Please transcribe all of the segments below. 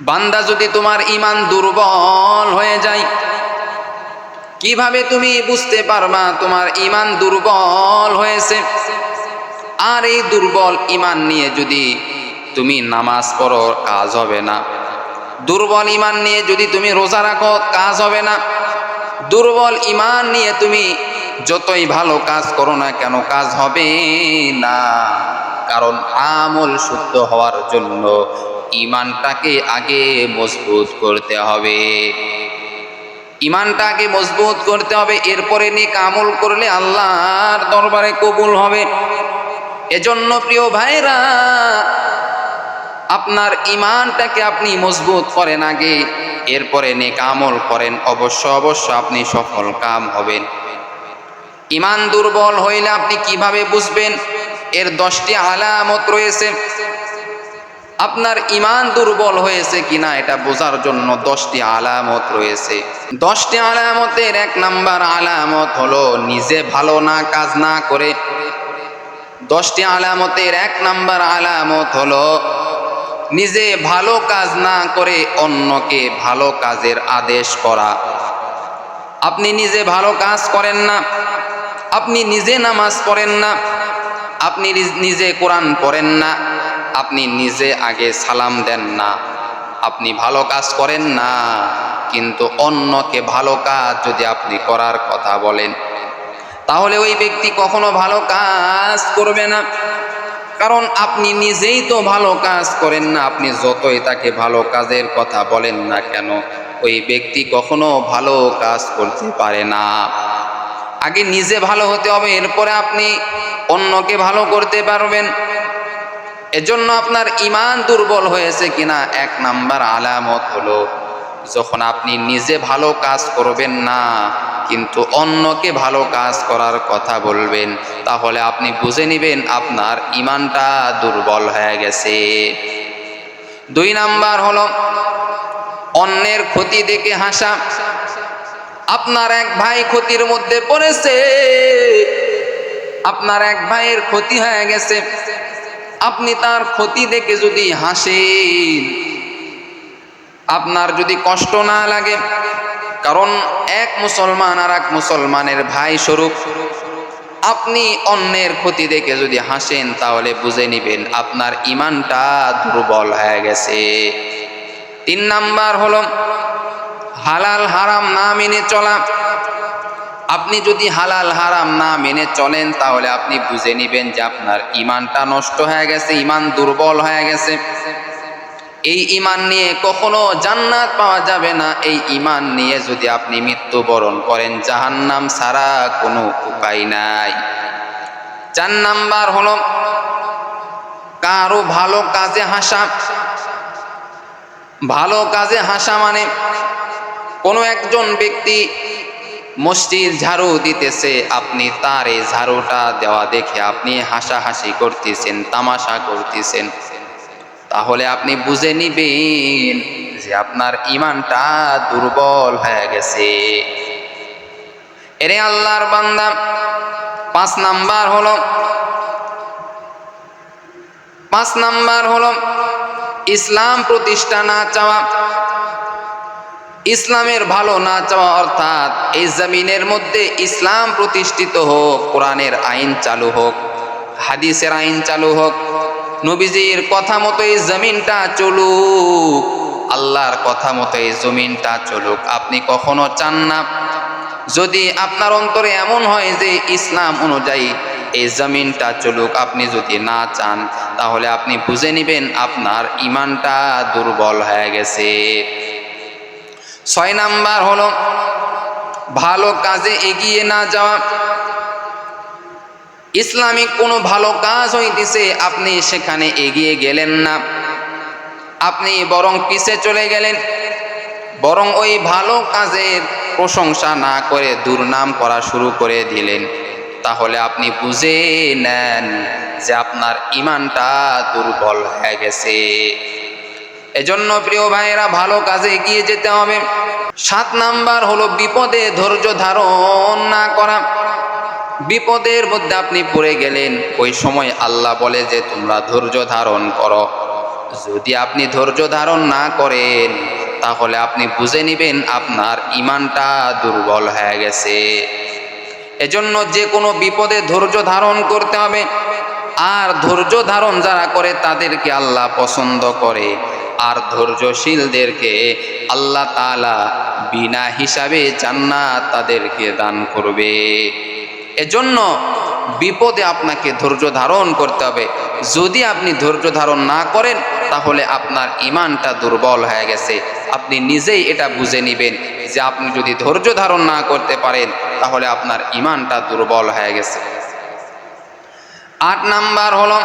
বান্দা যদি তোমার ইমান দুর্বল হয়ে যায়, কীভাবে তুমি বুঝতে পারবা তোমার ইমান দুর্বল হয়েছে? আর এই দুর্বল ইমান নিয়ে যদি তুমি নামাজ পড়ো, কাজ হবে না। দুর্বল ইমান নিয়ে যদি তুমি রোজা রাখো, কাজ হবে না। দুর্বল ইমান নিয়ে তুমি যতই ভালো কাজ করো না কেন, কাজ হবে না। কারণ আমল শুদ্ধ হওয়ার জন্য ইমানটাকে আগে মজবুত করতে হবে। ইমানটাকে মজবুত করতে হবে, এরপরে নিক আমল করলে আল্লাহর দরবারে কবুল হবে। এজন্য প্রিয় ভাইরা আপনার ইমানটাকে আপনি মজবুত করেন আগে, এরপরে নেক আমল করেন, অবশ্য অবশ্য আপনি সফল কাম হবেন। ইমান দুর্বল হইলে আপনি কীভাবে বুঝবেন? এর দশটি আলামত রয়েছে। আপনার ইমান দুর্বল হয়েছে কিনা এটা বোঝার জন্য দশটি আলামত রয়েছে। দশটি আলামতের এক নাম্বার আলামত হলো নিজে ভালো না কাজ না করে। দশটি আলামতের এক নাম্বার আলামত হলো নিজে ভালো কাজ না করে অন্যকে ভালো কাজের আদেশ করা। আপনি নিজে ভালো কাজ করেন না, আপনি নিজে নামাজ পড়েন না, আপনি নিজে কোরআন পড়েন না আপনি নিজে আগে সালাম দেন না। আপনি ভালো কাজ করেন না, কিন্তু অন্যকে ভালো কাজ যদি আপনি করার কথা বলেন, তাহলে ওই ব্যক্তি কখনো ভালো কাজ করবে না। কারণ আপনি নিজেই তো ভালো কাজ করেন না, আপনি যতই তাকে ভালো কাজের কথা বলেন না কেন, ওই ব্যক্তি কখনো ভালো কাজ করতে পারে না। আগে নিজে ভালো হতে হবে, এরপরে আপনি অন্যকে ভালো করতে পারবেন। এজন্য আপনার ইমান দুর্বল হয়েছে কিনা? এক নাম্বার আলামত হলো, যখন আপনি নিজে ভালো কাজ করবেন না, কিন্তু অন্যকে ভালো কাজ করার কথা বলবেন, তাহলে আপনি বুঝে নেবেন আপনার ইমানটা দুর্বল হয়ে গেছে। দুই নাম্বার হলো, অন্যের ক্ষতি দেখে হাসা। আপনার এক ভাই ক্ষতির মধ্যে পড়েছে, আপনার এক ভাইয়ের ক্ষতি হয়ে গেছে। আপনি তার ক্ষতি দেখে যদি হাসেন, আপনার যদি কষ্ট না লাগে, কারণ এক মুসলমান আর এক মুসলমানের ভাই স্বরূপ, আপনি অন্যের ক্ষতি দেখে যদি হাসেন, তাহলে বুঝে নিবেন আপনার ইমানটা দুর্বল হয়ে গেছে। তিন নাম্বার হলো, হালাল হারাম না মেনে চলা। আপনি যদি হালাল হারাম না মেনে চলেন, তাহলে আপনি বুঝে নেবেন যে আপনার ইমানটা নষ্ট হয়ে গেছে ইমান দুর্বল হয়ে গেছে। এই ইমান নিয়ে কখনো জান্নাত পাওয়া যাবে না। এই ইমান নিয়ে যদি আপনি মৃত্যুবরণ করেন, জাহান্নাম ছাড়া কোনো উপায় নাই। চার নাম্বার হলো, কারও ভালো কাজে হাসা। ভালো কাজে হাসা মানে কোনো একজন ব্যক্তি মসজিদ ঝাড়ু দিতেছে, আপনি তার এই ঝাড়ুটা দেওয়া দেখে আপনি হাসাহাসি করতেছেন, তামাশা করতেছেন। তাহলে আপনি বুঝে নিবেন যে আপনার ইমানটা দুর্বল হয়ে গেছে। এরে আল্লাহর বান্দা, পাঁচ নাম্বার হলো, পাঁচ নাম্বার হলো, ইসলাম প্রতিষ্ঠা না চাওয়া। ইসলামের ভালো না চাওয়া অর্থাৎ এই জমিনের মধ্যে ইসলাম প্রতিষ্ঠিত হোক, কোরআনের আইন চালু হোক, হাদিসের আইন চালু হোক, নবীজির কথা মতো এই জমিনটা চলুক, আল্লাহর কথা মতো এই জমিনটা চলুক। আপনি কখনো চান না? যদি আপনার অন্তরে এমন হয় যে ইসলাম অনুযায়ী এই জমিনটা চলুক, আপনি যদি না চান, তাহলে আপনি বুঝে নেবেন আপনার ইমানটা দুর্বল হয়ে গেছে। ছয় নাম্বার হলো, ভালো কাজে এগিয়ে না যাওয়া। ইসলামিক কোনো ভালো কাজ হইতেছে, আপনি সেখানে এগিয়ে গেলেন না। আপনি বরং পিছে চলে গেলেন। বরং ওই ভালো কাজের প্রশংসা না করে দুর্নাম করা শুরু করে দিলেন। তাহলে আপনি বুঝে নেন যে আপনার ইমানটা দুর্বল হয়ে গেছে। এজন্য প্রিয় ভাইয়েরা, ভালো কাজে এগিয়ে যেতে হবে। সাত নাম্বার হলো বিপদে ধৈর্য ধারণ না করা। বিপদের মধ্যে আপনি পড়ে গেলেন, ওই সময় আল্লাহ বলে যে তোমরা ধৈর্য ধারণ করো। যদি আপনি ধৈর্য ধারণ না করেন, তাহলে আপনি বুঝে নেবেন আপনার ইমানটা দুর্বল হয়ে গেছে। এজন্য যে কোনো বিপদে ধৈর্য ধারণ করতে হবে। আর ধৈর্য ধারণ যারা করে, তাদেরকে আল্লাহ পছন্দ করে। আর ধৈর্যশীলদেরকে আল্লাহ তাআলা বিনা হিসাবে জান্নাত তাদেরকে দান করবে। এজন্য বিপদে আপনাকে ধৈর্য ধারণ করতে হবে। যদি আপনি ধৈর্য ধারণ না করেন, তাহলে আপনার ইমানটা দুর্বল হয়ে গেছে। আপনি নিজেই এটা বুঝে নেবেন যে আপনি যদি ধৈর্য ধারণ না করতে পারেন, তাহলে আপনার ইমানটা দুর্বল হয়ে গেছে। আট নাম্বার হলো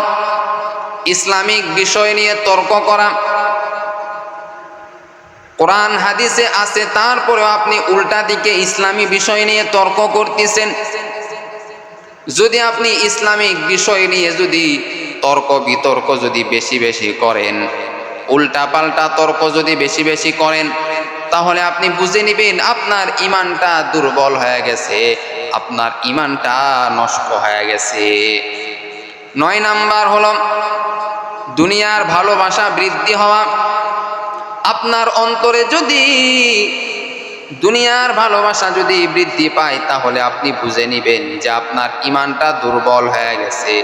ইসলামিক বিষয় নিয়ে তর্ক করা। কোরআন হাদিসে আছে, তারপরেও আপনি উল্টা দিকে ইসলামী বিষয় নিয়ে তর্ক করতেছেন। যদি আপনি ইসলামিক বিষয় নিয়ে যদি তর্ক বিতর্ক যদি বেশি বেশি করেন, উল্টা পাল্টা তর্ক যদি বেশি বেশি করেন, তাহলে আপনি বুঝে নেবেন আপনার ইমানটা দুর্বল হয়ে গেছে, আপনার ইমানটা নষ্ট হয়ে গেছে। নয় নাম্বার হলো, দুনিয়ার ভালোবাসা বৃদ্ধি হওয়া। আপনার অন্তরে যদি দুনিয়ার ভালোবাসা যদি বৃদ্ধি পায়, তাহলে আপনি বুঝে নিবেন যে আপনার ইমানটা দুর্বল হয়ে গেছে।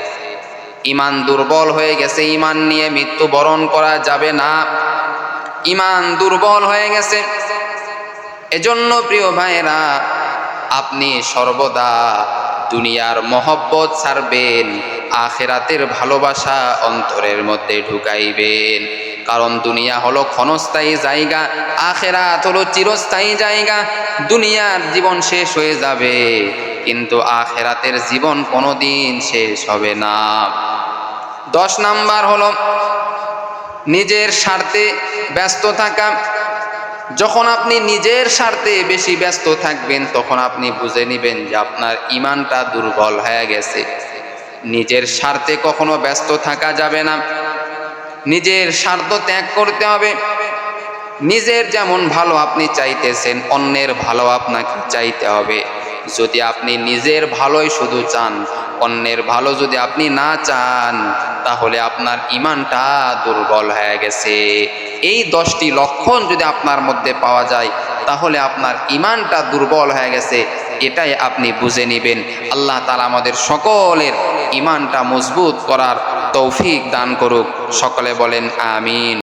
ইমান দুর্বল হয়ে গেছে, ইমান নিয়ে মৃত্যুবরণ করা যাবে না। ইমান দুর্বল হয়ে গেছে। এজন্য প্রিয় ভাইয়েরা, আপনি সর্বদা দুনিয়ার মহব্বত ছাড়বেন, আখেরাতের ভালোবাসা অন্তরের মধ্যে ঢুকাইবেন। কারণ দুনিয়া হলো ক্ষণস্থায়ী জায়গা, আখেরাত হলো চিরস্থায়ী জায়গা, দুনিয়ার জীবন শেষ হয়ে যাবে, কিন্তু আখেরাতের জীবন কোনোদিন শেষ হবে না। দশ নাম্বার হলো নিজের স্বার্থে ব্যস্ত থাকা। যখন আপনি নিজের স্বার্থে বেশি ব্যস্ত থাকবেন, তখন আপনি বুঝে নেবেন যে আপনার ইমানটা দুর্বল হয়ে গেছে। নিজের স্বার্থে কখনো ব্যস্ত থাকা যাবে না। নিজের স্বার্থ ত্যাগ করতে হবে। নিজের যেমন ভালো আপনি চাইতেছেন, অন্যের ভালো আপনাকে চাইতে হবে। যদি আপনি নিজের ভালোই শুধু চান, অন্যের ভালো যদি আপনি না চান, তাহলে আপনার ইমানটা দুর্বল হয়ে গেছে। এই দশটি লক্ষণ যদি আপনার মধ্যে পাওয়া যায়, তাহলে আপনার ইমানটা দুর্বল হয়ে গেছে। এটাই আপনি বুঝে নেবেন। আল্লাহ তালা আমাদের সকলের ইমানটা মজবুত করার তৌফিক দান করুক। সকলে বলেন, আমিন।